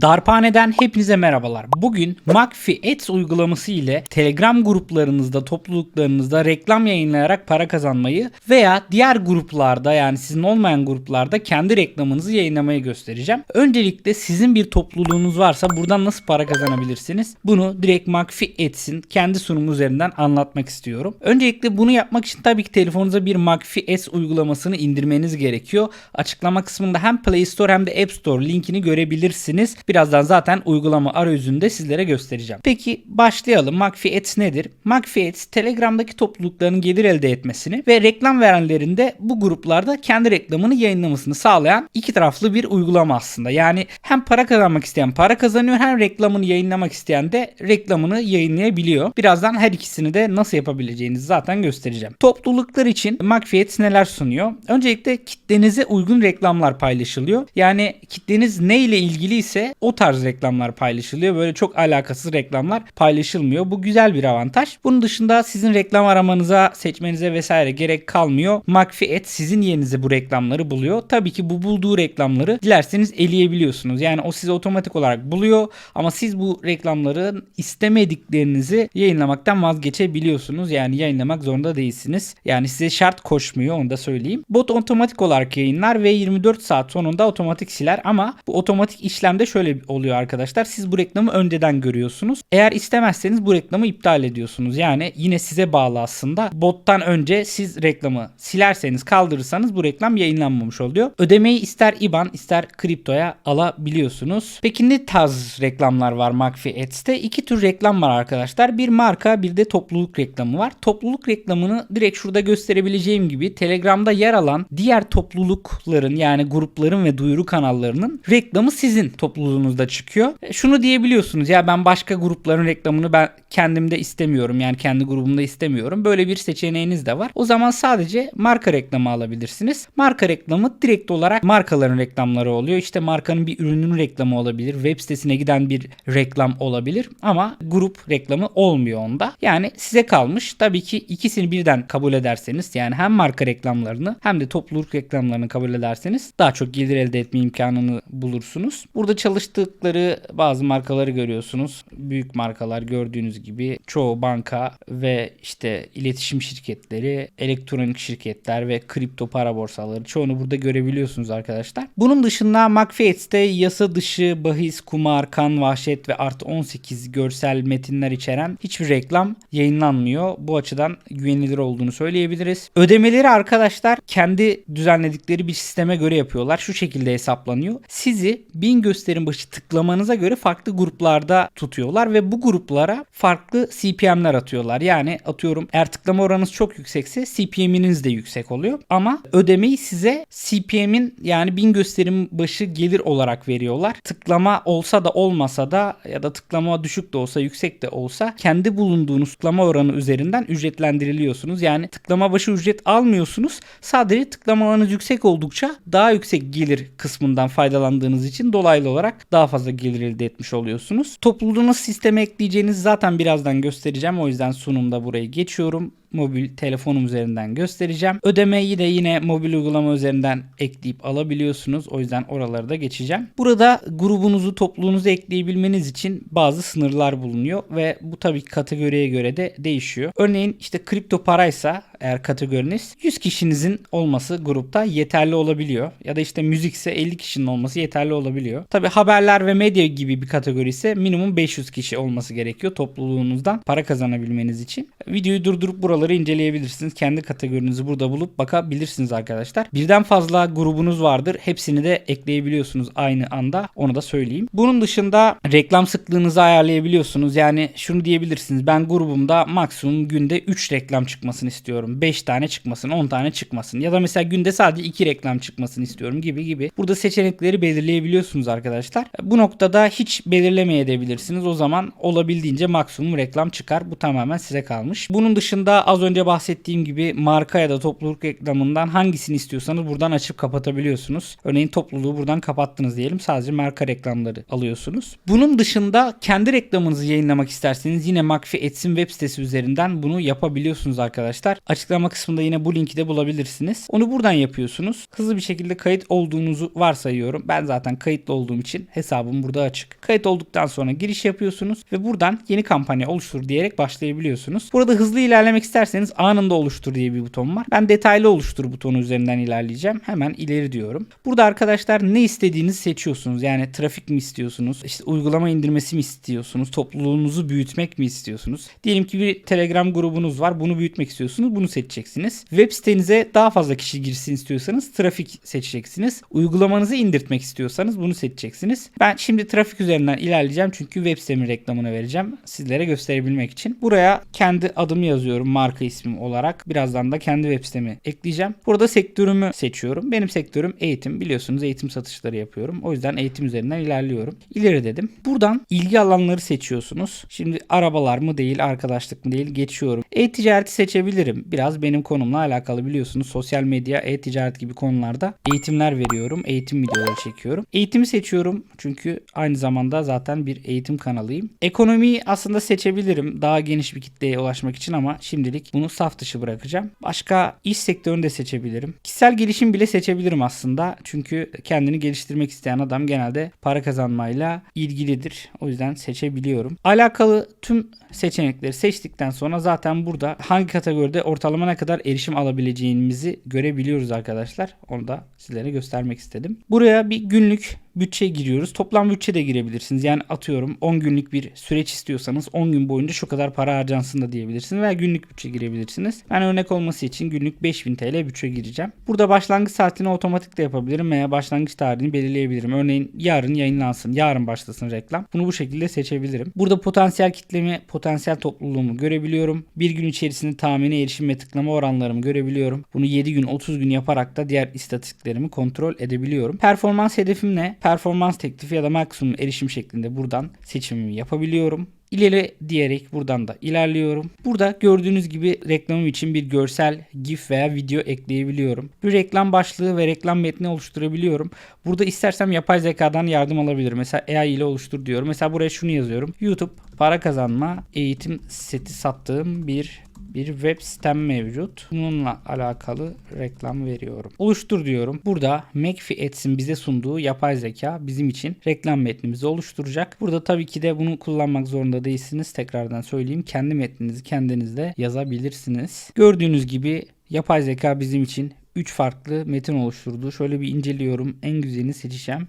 Darphane'den hepinize merhabalar. Bugün McAfee Ads uygulaması ile Telegram gruplarınızda, topluluklarınızda reklam yayınlayarak para kazanmayı veya diğer gruplarda yani sizin olmayan gruplarda kendi reklamınızı yayınlamayı göstereceğim. Öncelikle sizin bir topluluğunuz varsa buradan nasıl para kazanabilirsiniz? Bunu direkt McAfee Ads'in kendi sunumu üzerinden anlatmak istiyorum. Öncelikle bunu yapmak için tabii ki telefonunuza bir McAfee Ads uygulamasını indirmeniz gerekiyor. Açıklama kısmında hem Play Store hem de App Store linkini görebilirsiniz. Birazdan zaten uygulama arayüzünde sizlere göstereceğim. Peki başlayalım. McAfee Ads nedir? McAfee Ads Telegram'daki toplulukların gelir elde etmesini ve reklam verenlerin de bu gruplarda kendi reklamını yayınlamasını sağlayan iki taraflı bir uygulama aslında. Yani hem para kazanmak isteyen para kazanıyor hem reklamını yayınlamak isteyen de reklamını yayınlayabiliyor. Birazdan her ikisini de nasıl yapabileceğinizi zaten göstereceğim. Topluluklar için McAfee Ads neler sunuyor? Öncelikle kitlenize uygun reklamlar paylaşılıyor. Yani kitleniz ne ile ilgili ise o tarz reklamlar paylaşılıyor. Böyle çok alakasız reklamlar paylaşılmıyor. Bu güzel bir avantaj. Bunun dışında sizin reklam aramanıza, seçmenize vesaire gerek kalmıyor. McAfee Ads sizin yerinize bu reklamları buluyor. Tabii ki bu bulduğu reklamları dilerseniz eleyebiliyorsunuz. Yani o sizi otomatik olarak buluyor ama siz bu reklamların istemediklerinizi yayınlamaktan vazgeçebiliyorsunuz. Yani yayınlamak zorunda değilsiniz. Yani size şart koşmuyor onu da söyleyeyim. Bot otomatik olarak yayınlar ve 24 saat sonunda otomatik siler ama bu otomatik işlemde şöyle oluyor arkadaşlar. Siz bu reklamı önceden görüyorsunuz. Eğer istemezseniz bu reklamı iptal ediyorsunuz. Yani yine size bağlı aslında. Bottan önce siz reklamı silerseniz kaldırırsanız bu reklam yayınlanmamış oluyor. Ödemeyi ister IBAN ister kriptoya alabiliyorsunuz. Peki ne tarz reklamlar var McAfee Ads'te? İki tür reklam var arkadaşlar. Bir marka bir de topluluk reklamı var. Topluluk reklamını direkt şurada gösterebileceğim gibi Telegram'da yer alan diğer toplulukların yani grupların ve duyuru kanallarının reklamı sizin topluluğunuzda çıkıyor. E, Şunu diyebiliyorsunuz ya ben başka grupların reklamını ben kendimde istemiyorum yani kendi grubumda istemiyorum. Böyle bir seçeneğiniz de var. O zaman sadece marka reklamı alabilirsiniz. Marka reklamı direkt olarak markaların reklamları oluyor. İşte markanın bir ürünün reklamı olabilir. Web sitesine giden bir reklam olabilir ama grup reklamı olmuyor onda. Yani size kalmış. Tabii ki ikisini birden kabul ederseniz yani hem marka reklamlarını hem de topluluk reklamlarını kabul ederseniz daha çok gelir elde etme imkanını bulursunuz. Burada çalıştıkları bazı markaları görüyorsunuz. Büyük markalar gördüğünüz gibi çoğu banka ve işte iletişim şirketleri, elektronik şirketler ve kripto para borsaları çoğunu burada görebiliyorsunuz arkadaşlar. Bunun dışında McAfee Ads'te yasa dışı bahis, kumar, kan, vahşet ve artı 18 görsel metinler içeren hiçbir reklam yayınlanmıyor. Bu açıdan güvenilir olduğunu söyleyebiliriz. Ödemeleri arkadaşlar kendi düzenledikleri bir sisteme göre yapıyorlar. Şu şekilde hesaplanıyor. Sizi bin gösterim başı tıklamanıza göre farklı gruplarda tutuyorlar ve bu gruplara farklı CPM'ler atıyorlar. Yani atıyorum eğer tıklama oranınız çok yüksekse CPM'iniz de yüksek oluyor. Ama ödemeyi size CPM'in yani bin gösterim başı gelir olarak veriyorlar. Tıklama olsa da olmasa da ya da tıklama düşük de olsa yüksek de olsa kendi bulunduğunuz tıklama oranı üzerinden ücretlendiriliyorsunuz. Yani tıklama başı ücret almıyorsunuz. Sadece tıklamalarınız yüksek oldukça daha yüksek gelir kısmından faydalandığınız için dolaylı olarak daha fazla gelir elde etmiş oluyorsunuz. Topluluğunuz sisteme ekleyeceğiniz zaten birazdan göstereceğim. O yüzden sunumda burayı geçiyorum mobil telefonum üzerinden göstereceğim. Ödemeyi de yine mobil uygulama üzerinden ekleyip alabiliyorsunuz. O yüzden oraları da geçeceğim. Burada grubunuzu, topluluğunuzu ekleyebilmeniz için bazı sınırlar bulunuyor ve bu tabii kategoriye göre de değişiyor. Örneğin işte kripto paraysa eğer kategoriniz 100 kişinizin olması grupta yeterli olabiliyor. Ya da işte müzikse 50 kişinin olması yeterli olabiliyor. Tabii haberler ve medya gibi bir kategori ise minimum 500 kişi olması gerekiyor topluluğunuzdan para kazanabilmeniz için. Videoyu durdurup buraları inceleyebilirsiniz. Kendi kategorinizi burada bulup bakabilirsiniz arkadaşlar. Birden fazla grubunuz vardır. Hepsini de ekleyebiliyorsunuz aynı anda. Onu da söyleyeyim. Bunun dışında reklam sıklığınızı ayarlayabiliyorsunuz. Yani şunu diyebilirsiniz. Ben grubumda maksimum günde 3 reklam çıkmasını istiyorum. 5 tane çıkmasın, 10 tane çıkmasın. Ya da mesela günde sadece 2 reklam çıkmasını istiyorum gibi gibi. Burada seçenekleri belirleyebiliyorsunuz arkadaşlar. Bu noktada hiç belirlemeyebilirsiniz. O zaman olabildiğince maksimum reklam çıkar. Bu tamamen size kalmış. Bunun dışında az önce bahsettiğim gibi marka ya da topluluk reklamından hangisini istiyorsanız buradan açıp kapatabiliyorsunuz. Örneğin topluluğu buradan kapattınız diyelim. Sadece marka reklamları alıyorsunuz. Bunun dışında kendi reklamınızı yayınlamak isterseniz yine McAfee Ads'in web sitesi üzerinden bunu yapabiliyorsunuz arkadaşlar. Açıklama kısmında yine bu linki de bulabilirsiniz. Onu buradan yapıyorsunuz. Hızlı bir şekilde kayıt olduğunuzu varsayıyorum. Ben zaten kayıtlı olduğum için hesabım burada açık. Kayıt olduktan sonra giriş yapıyorsunuz ve buradan yeni kampanya oluştur diyerek başlayabiliyorsunuz. Burada hızlı ilerlemek isterseniz anında oluştur diye bir buton var. Ben detaylı oluştur butonu üzerinden ilerleyeceğim. Hemen ileri diyorum. Burada arkadaşlar ne istediğinizi seçiyorsunuz. Yani trafik mi istiyorsunuz? İşte uygulama indirmesi mi istiyorsunuz? Topluluğunuzu büyütmek mi istiyorsunuz? Diyelim ki bir Telegram grubunuz var. Bunu büyütmek istiyorsunuz. Bunu seçeceksiniz. Web sitenize daha fazla kişi girsin istiyorsanız trafik seçeceksiniz. Uygulamanızı indirtmek istiyorsanız bunu seçeceksiniz. Ben şimdi trafik üzerinden ilerleyeceğim çünkü web sitemin reklamını vereceğim sizlere gösterebilmek için. Buraya kendi adımı yazıyorum marka ismim olarak. Birazdan da kendi web sitemi ekleyeceğim. Burada sektörümü seçiyorum. Benim sektörüm eğitim. Biliyorsunuz eğitim satışları yapıyorum. O yüzden eğitim üzerinden ilerliyorum. İleri dedim. Buradan ilgi alanları seçiyorsunuz. Şimdi arabalar mı değil, arkadaşlık mı değil geçiyorum. E-ticareti seçebilirim. Biraz benim konumla alakalı biliyorsunuz. Sosyal medya, e-ticaret gibi konularda eğitimler veriyorum. Eğitim videoları çekiyorum. Eğitimi seçiyorum çünkü aynı zamanda zaten bir eğitim kanalıyım. Ekonomiyi aslında seçebilirim daha geniş bir kitleye ulaşmak için ama şimdilik bunu saf dışı bırakacağım. Başka iş sektörünü de seçebilirim. Kişisel gelişim bile seçebilirim aslında. Çünkü kendini geliştirmek isteyen adam genelde para kazanmayla ilgilidir. O yüzden seçebiliyorum. Alakalı tüm seçenekleri seçtikten sonra zaten burada hangi kategoride ortalama ne kadar erişim alabileceğimizi görebiliyoruz arkadaşlar. Onu da sizlere göstermek istedim. Buraya bir günlük bütçe giriyoruz. Toplam bütçe de girebilirsiniz. Yani atıyorum 10 günlük bir süreç istiyorsanız 10 gün boyunca şu kadar para harcansın da diyebilirsiniz veya günlük bütçe girebilirsiniz. Ben örnek olması için günlük 5000 TL bütçe gireceğim. Burada başlangıç saatini otomatik de yapabilirim veya başlangıç tarihini belirleyebilirim. Örneğin yarın yayınlansın, yarın başlasın reklam. Bunu bu şekilde seçebilirim. Burada potansiyel kitlemi, potansiyel topluluğumu görebiliyorum. Bir gün içerisinde tahmini erişim ve tıklama oranlarımı görebiliyorum. Bunu 7 gün 30 gün yaparak da diğer istatistiklerimi kontrol edebiliyorum. Performans hedefim ne? Performans teklifi ya da maksimum erişim şeklinde buradan seçimimi yapabiliyorum. İleri diyerek buradan da ilerliyorum. Burada gördüğünüz gibi reklamım için bir görsel, gif veya video ekleyebiliyorum. Bir reklam başlığı ve reklam metni oluşturabiliyorum. Burada istersem yapay zekadan yardım alabilirim. Mesela AI ile oluştur diyorum. Mesela buraya şunu yazıyorum. YouTube para kazanma eğitim seti sattığım bir bir web sitem mevcut. Bununla alakalı reklam veriyorum. Oluştur diyorum. Burada McAfee Ads'in bize sunduğu yapay zeka bizim için reklam metnimizi oluşturacak. Burada tabii ki de bunu kullanmak zorunda değilsiniz. Tekrardan söyleyeyim. Kendi metninizi kendiniz de yazabilirsiniz. Gördüğünüz gibi yapay zeka bizim için 3 farklı metin oluşturdu. Şöyle bir inceliyorum. En güzelini seçeceğim.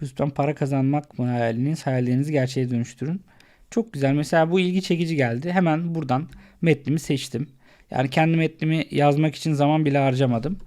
YouTube'dan para kazanmak mı hayaliniz? Hayallerinizi gerçeğe dönüştürün. Çok güzel. Mesela bu ilgi çekici geldi. Hemen buradan metnimi seçtim. Yani kendi metnimi yazmak için zaman bile harcamadım.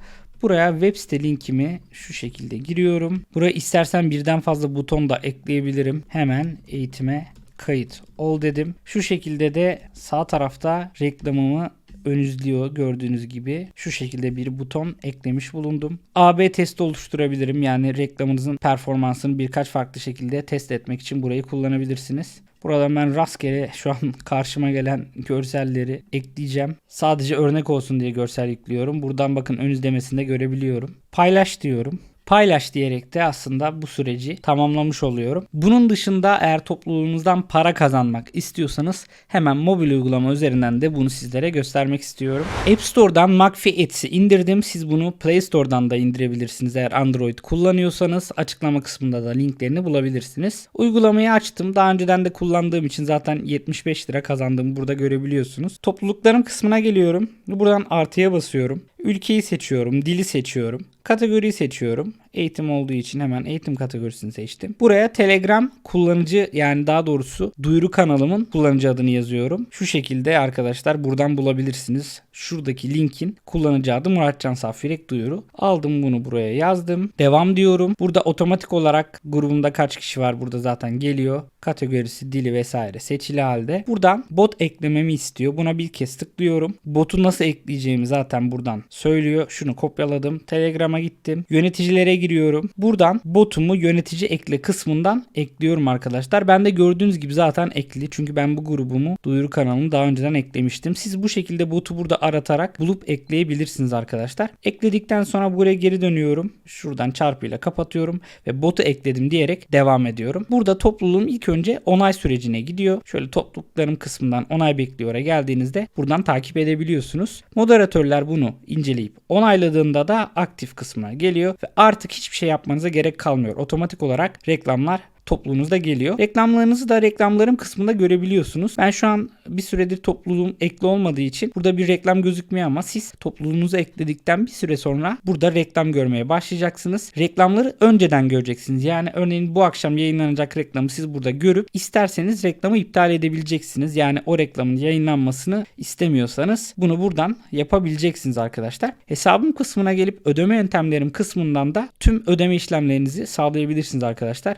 Buraya web site linkimi şu şekilde giriyorum. Buraya istersen birden fazla buton da ekleyebilirim. Hemen eğitime kayıt ol dedim. Şu şekilde de sağ tarafta reklamımı ön izliyor gördüğünüz gibi. Şu şekilde bir buton eklemiş bulundum. AB testi oluşturabilirim. Yani reklamınızın performansını birkaç farklı şekilde test etmek için burayı kullanabilirsiniz. Buradan ben rastgele şu an karşıma gelen görselleri ekleyeceğim. Sadece örnek olsun diye görsel yüklüyorum. Buradan bakın ön izlemesinde görebiliyorum. Paylaş diyorum paylaş diyerek de aslında bu süreci tamamlamış oluyorum. Bunun dışında eğer topluluğunuzdan para kazanmak istiyorsanız hemen mobil uygulama üzerinden de bunu sizlere göstermek istiyorum. App Store'dan McAfee Ads'i indirdim. Siz bunu Play Store'dan da indirebilirsiniz eğer Android kullanıyorsanız. Açıklama kısmında da linklerini bulabilirsiniz. Uygulamayı açtım. Daha önceden de kullandığım için zaten 75 lira kazandığımı burada görebiliyorsunuz. Topluluklarım kısmına geliyorum. Buradan artıya basıyorum. Ülkeyi seçiyorum, dili seçiyorum, kategoriyi seçiyorum. Eğitim olduğu için hemen eğitim kategorisini seçtim. Buraya Telegram kullanıcı yani daha doğrusu duyuru kanalımın kullanıcı adını yazıyorum. Şu şekilde arkadaşlar buradan bulabilirsiniz. Şuradaki linkin kullanıcı adı Muratcan Safirek duyuru. Aldım bunu buraya yazdım. Devam diyorum. Burada otomatik olarak grubumda kaç kişi var burada zaten geliyor. Kategorisi, dili vesaire seçili halde. Buradan bot eklememi istiyor. Buna bir kez tıklıyorum. Botu nasıl ekleyeceğimi zaten buradan söylüyor. Şunu kopyaladım. Telegram'a gittim. Yöneticilere giriyorum. Buradan botumu yönetici ekle kısmından ekliyorum arkadaşlar. Ben de gördüğünüz gibi zaten ekli. Çünkü ben bu grubumu duyuru kanalımı daha önceden eklemiştim. Siz bu şekilde botu burada aratarak bulup ekleyebilirsiniz arkadaşlar. Ekledikten sonra buraya geri dönüyorum. Şuradan çarpıyla kapatıyorum ve botu ekledim diyerek devam ediyorum. Burada topluluğum ilk önce onay sürecine gidiyor. Şöyle topluluklarım kısmından onay bekliyora geldiğinizde buradan takip edebiliyorsunuz. Moderatörler bunu inceleyip onayladığında da aktif kısmına geliyor ve artık hiçbir şey yapmanıza gerek kalmıyor. Otomatik olarak reklamlar topluluğunuzda geliyor. Reklamlarınızı da reklamlarım kısmında görebiliyorsunuz. Ben şu an bir süredir topluluğum ekli olmadığı için burada bir reklam gözükmüyor ama siz topluluğunuzu ekledikten bir süre sonra burada reklam görmeye başlayacaksınız. Reklamları önceden göreceksiniz. Yani örneğin bu akşam yayınlanacak reklamı siz burada görüp isterseniz reklamı iptal edebileceksiniz. Yani o reklamın yayınlanmasını istemiyorsanız bunu buradan yapabileceksiniz arkadaşlar. Hesabım kısmına gelip ödeme yöntemlerim kısmından da tüm ödeme işlemlerinizi sağlayabilirsiniz arkadaşlar.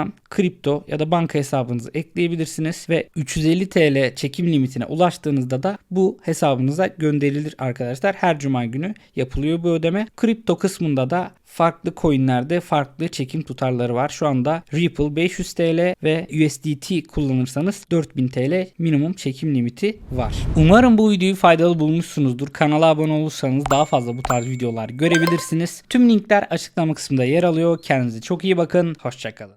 Buradan kripto ya da banka hesabınızı ekleyebilirsiniz ve 350 TL çekim limitine ulaştığınızda da bu hesabınıza gönderilir arkadaşlar. Her cuma günü yapılıyor bu ödeme. Kripto kısmında da farklı coinlerde farklı çekim tutarları var. Şu anda Ripple 500 TL ve USDT kullanırsanız 4000 TL minimum çekim limiti var. Umarım bu videoyu faydalı bulmuşsunuzdur. Kanala abone olursanız daha fazla bu tarz videolar görebilirsiniz. Tüm linkler açıklama kısmında yer alıyor. Kendinize çok iyi bakın. Hoşçakalın.